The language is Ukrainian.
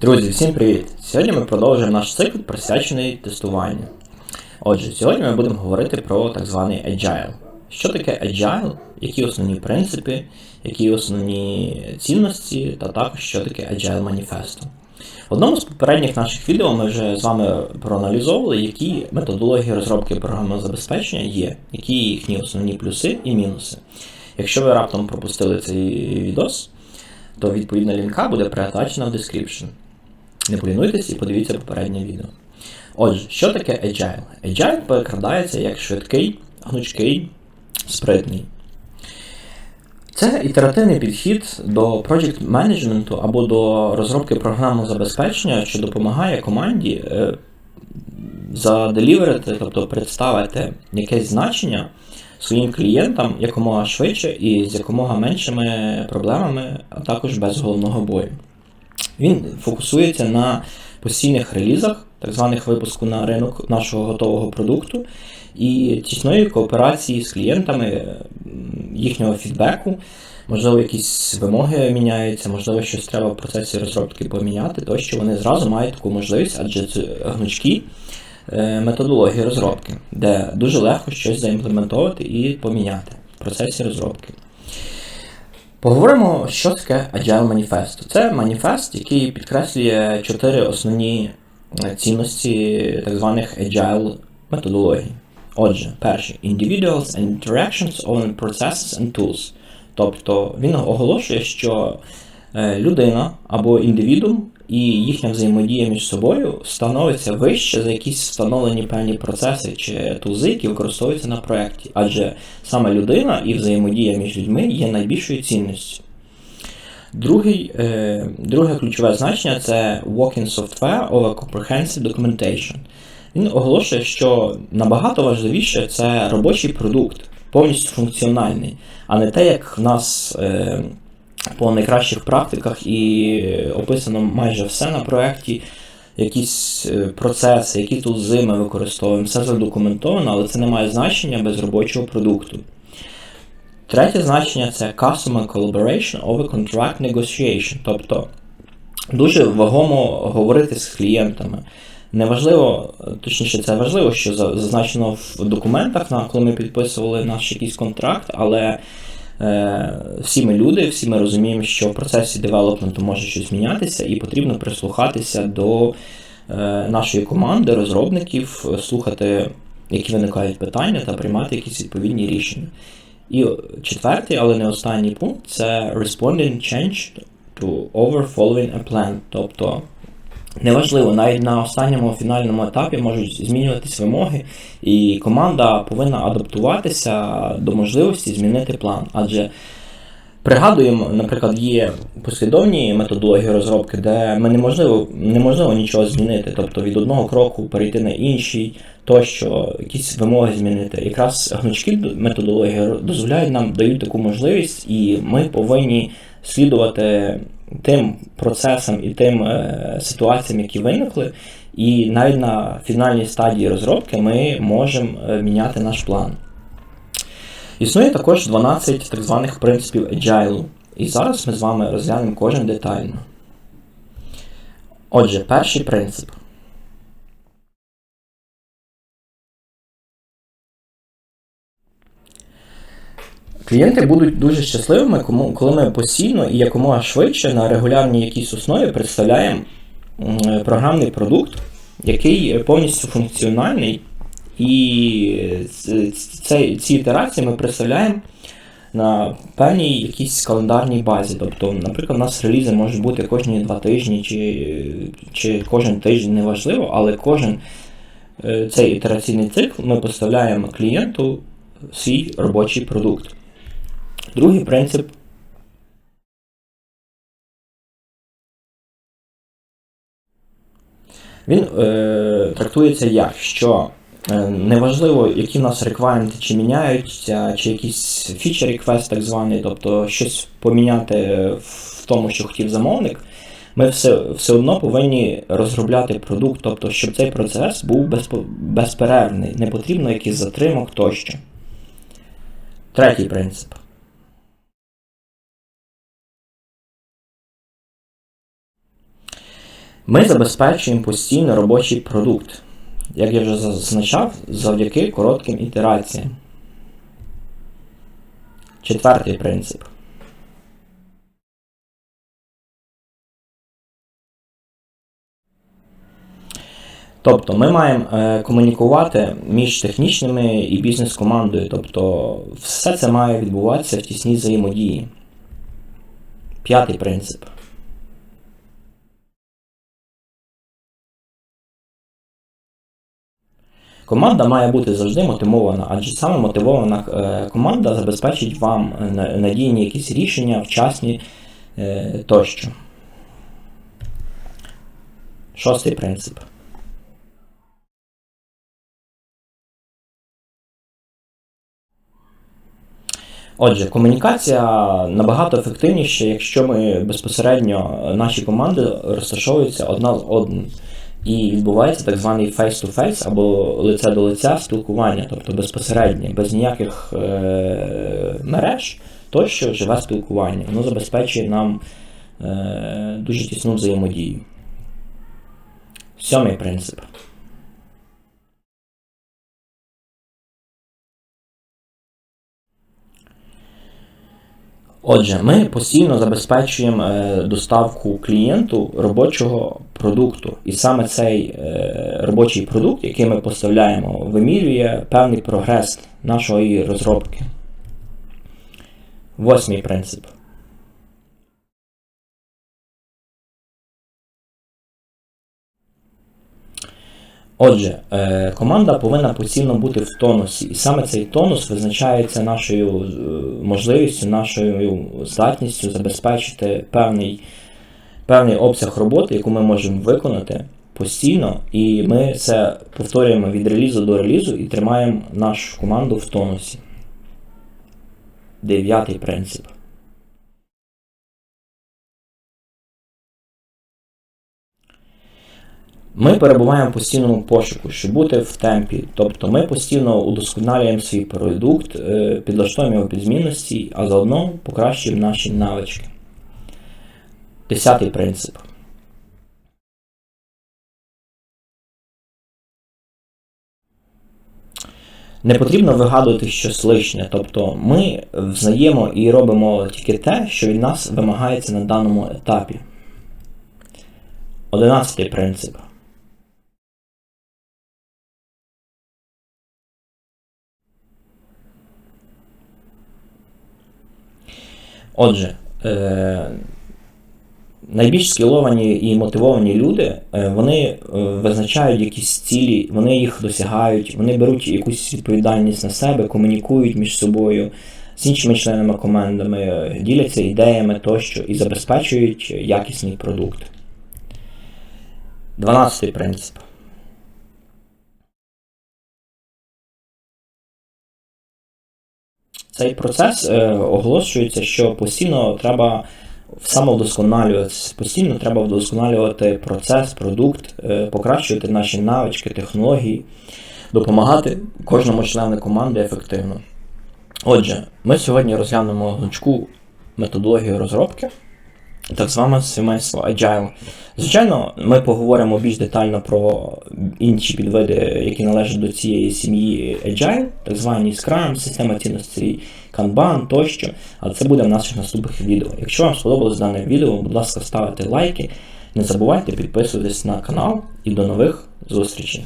Друзі, всім привіт! Сьогодні ми продовжуємо наш цикл присвячений тестуванню. Отже, сьогодні ми будемо говорити про так званий Agile. Що таке Agile, які основні принципи, які основні цінності, та також що таке Agile Manifesto. В одному з попередніх наших відео ми вже з вами проаналізовували, які методології розробки програмного забезпечення є, які їхні основні плюси і мінуси. Якщо ви раптом пропустили цей відос, то відповідна лінка буде приатачена в description. Не полінуйтесь і подивіться попереднє відео. Отже, що таке Agile? Agile перекрадається як швидкий, гнучкий, спритний. Це ітеративний підхід до project менеджменту або до розробки програмного забезпечення, що допомагає команді е, заделіверити, тобто представити якесь значення своїм клієнтам якомога швидше і з якомога меншими проблемами, а також без головного бою. Він фокусується на постійних релізах, так званих випуску на ринок нашого готового продукту, і тісної кооперації з клієнтами, їхнього фідбеку. Можливо, якісь вимоги міняються, можливо, щось треба в процесі розробки поміняти, тощо вони зразу мають таку можливість, адже це гнучкі е, методології розробки, де дуже легко щось заімплементувати і поміняти в процесі розробки. Поговоримо, що таке Agile Manifest. Це маніфест, який підкреслює чотири основні цінності так званих Agile методологій. Отже, перше Individuals and Interactions on Processes and Tools. Тобто він оголошує, що людина або індивідум і їхня взаємодія між собою становиться вище за якісь встановлені певні процеси чи тузи, які використовуються на проєкті. Адже саме людина і взаємодія між людьми є найбільшою цінністю. Другий, е, Друге ключове значення це Walking Software over Comprehensive Documentation. Він оголошує, що набагато важливіше це робочий продукт, повністю функціональний, а не те, як в нас. Е, по найкращих практиках і описано майже все на проєкті. Якісь е, процеси, які тут зими використовуємо, все задокументовано, але це не має значення без робочого продукту. Третє значення це Customer Collaboration over Contract Negotiation. Тобто дуже вагомо говорити з клієнтами. Неважливо, точніше, це важливо, що зазначено в документах, коли ми підписували наш якийсь контракт, але Е, всі ми люди, всі ми розуміємо, що в процесі девелопменту може щось мінятися, і потрібно прислухатися до е, нашої команди, розробників, слухати, які виникають питання, та приймати якісь відповідні рішення. І четвертий, але не останній пункт це responding change to over following a plan. Тобто Неважливо, навіть на останньому фінальному етапі можуть змінюватись вимоги, і команда повинна адаптуватися до можливості змінити план. Адже пригадуємо, наприклад, є послідовні методології розробки, де ми неможливо неможливо нічого змінити, тобто від одного кроку перейти на інший, тощо якісь вимоги змінити. Якраз гнучкі методології дозволяють нам дають таку можливість, і ми повинні слідувати тим процесам і тим е, ситуаціям, які виникли, і навіть на фінальній стадії розробки ми можемо е, міняти наш план. Існує також 12 так званих принципів Agile, і зараз ми з вами розглянемо кожен детально. Отже, перший принцип. Клієнти будуть дуже щасливими, коли ми постійно і якомога швидше на регулярній якійсь основі представляємо програмний продукт, який повністю функціональний, і ці ітерації ми представляємо на певній якійсь календарній базі. Тобто, наприклад, у нас релізи можуть бути кожні два тижні чи чи кожен тиждень, неважливо, але кожен е, цей ітераційний цикл ми поставляємо клієнту свій робочий продукт. Другий принцип. Він е, трактується як, що е, неважливо, які в нас реквайменти чи міняються, чи якийсь фічер реквест так званий, тобто щось поміняти в тому, що хотів замовник, ми все все одно повинні розробляти продукт, тобто, щоб цей процес був безперервний, не потрібно якийсь затримок тощо. Третій принцип. Ми забезпечуємо постійно робочий продукт, як я вже зазначав, завдяки коротким ітераціям. Четвертий принцип. Тобто ми маємо е, комунікувати між технічними і бізнес-командою. Тобто все це має відбуватися в тісній взаємодії. П'ятий принцип. Команда має бути завжди мотивована, адже саме мотивована е, команда забезпечить вам е, надійні якісь рішення, вчасні е, тощо. Шостий принцип. Отже, комунікація набагато ефективніша, якщо ми безпосередньо наші команди розташовуються одна з одним. І відбувається так званий face-to-face або лице до лиця спілкування, тобто безпосереднє, без ніяких е- мереж, тощо живе спілкування. Воно забезпечує нам е- дуже тісну взаємодію. Сьомий принцип. Отже, ми постійно забезпечуємо е, доставку клієнту робочого продукту. І саме цей е, робочий продукт, який ми поставляємо, вимірює певний прогрес нашої розробки. Восьмий принцип. Отже, е, команда повинна постійно бути в тонусі, і саме цей тонус визначається нашою е, можливістю, нашою здатністю забезпечити певний певний обсяг роботи, яку ми можемо виконати постійно, і ми це повторюємо від релізу до релізу і тримаємо нашу команду в тонусі. Дев'ятий принцип. Ми перебуваємо в постійному пошуку, щоб бути в темпі. Тобто ми постійно удосконалюємо свій продукт, е, підлаштовуємо його під змінності, а заодно покращуємо наші навички. Десятий принцип. Не потрібно вигадувати щось лишнє. Тобто ми взнаємо і робимо тільки те, що від нас вимагається на даному етапі. Одинадцятий принцип. Отже, е, найбільш скіловані і мотивовані люди, е, вони е, визначають якісь цілі, вони їх досягають, вони беруть якусь відповідальність на себе, комунікують між собою з іншими членами командами, діляться ідеями тощо і забезпечують якісний продукт. Дванадцятий принцип. Цей процес е, оголошується, що постійно треба самовдосконалюватися, постійно треба вдосконалювати процес, продукт, е, покращувати наші навички, технології, допомагати кожному члену команди ефективно. Отже, ми сьогодні розглянемо гнучку методологію розробки так зване сімейство Agile. Звичайно, ми поговоримо більш детально про інші підвиди, які належать до цієї сім'ї Agile, так звані Scrum, система цінностей Kanban тощо, але це буде в наших наступних відео. Якщо вам сподобалось дане відео, будь ласка, ставте лайки, не забувайте підписуватись на канал і до нових зустрічей.